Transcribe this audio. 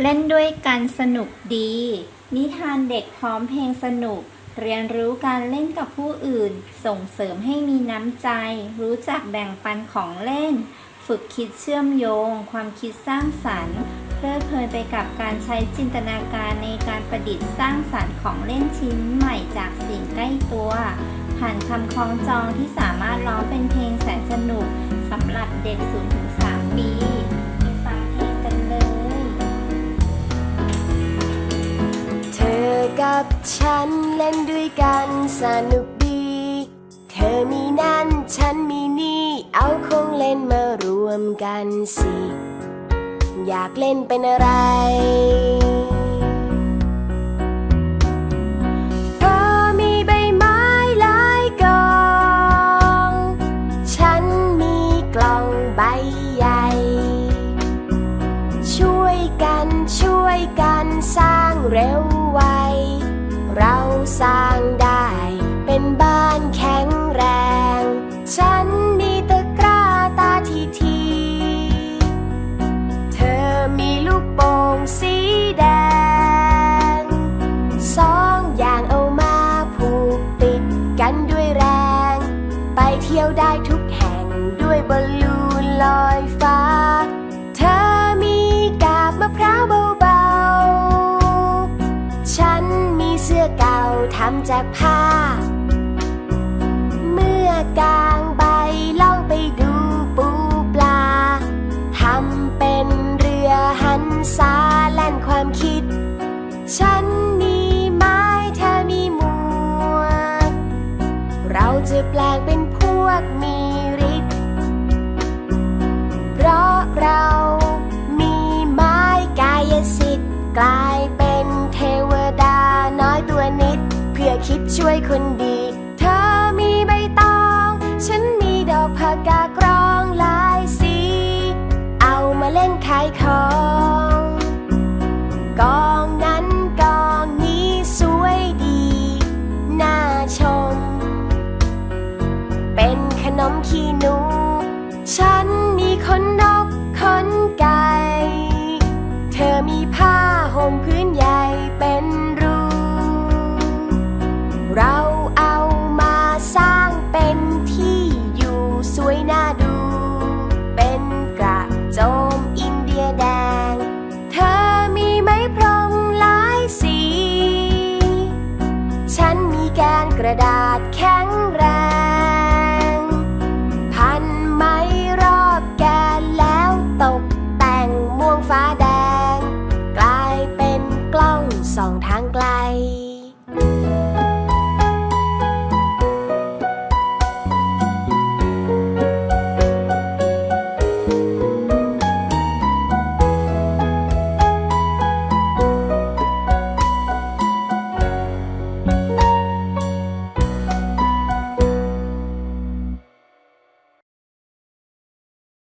เล่นด้วยกันสนุกดี นิทานเด็กพร้อมเพลงสนุก เรียนรู้การเล่นกับผู้อื่น ส่งเสริมให้มีน้ำใจ รู้จักแบ่งปันของเล่น ฝึกคิดเชื่อมโยง ความคิดสร้างสรรค์ เพลิดเพลินไปกับการใช้จินตนาการในการประดิษฐ์สร้างสรรค์ของเล่นชิ้นใหม่จากสิ่งใกล้ตัว ผ่านคำคล้องจองที่สามารถร้องเป็นเพลงแสนสนุกสำหรับเด็ก 0-3 ปี กับฉันเล่นด้วยกันสนุกดี เธอมีนั่นฉันมีนี่ เอาของเล่นมารวมกันสิ อยากเล่นเป็นอะไร ที่ยวได้ทุกแห่งด้วยบอลลูนลอยฟ้า เธอมีกาบมะพร้าวเบาๆ ฉันมีเสื้อเก่าทำจากผ้า เมื่อกางใบเล่องไปดูปูปลา ทำเป็นเรือหันซาแล่นความคิด ฉันมีไม้เธอมีหมวก เราจะแปลงเป็น วกมีฤทธิ์เพราะเรามีไม้กายสิทธิ์กลายเป็นเทวดาน้อยตัวนิด เพื่อคิดช่วยคนดี นขนมขี้หนู ฉันมีขนนกขนไก่ เธอมีผ้าห่มพื้นใหญ่เป็นรูเราเอามาสร้างเป็นที่อยู่สวยน่าดู เป็นกระโจมอินเดียแดง เธอมีไม้พรมหลายสี ฉันมีแกนกระดาษแข็งแรง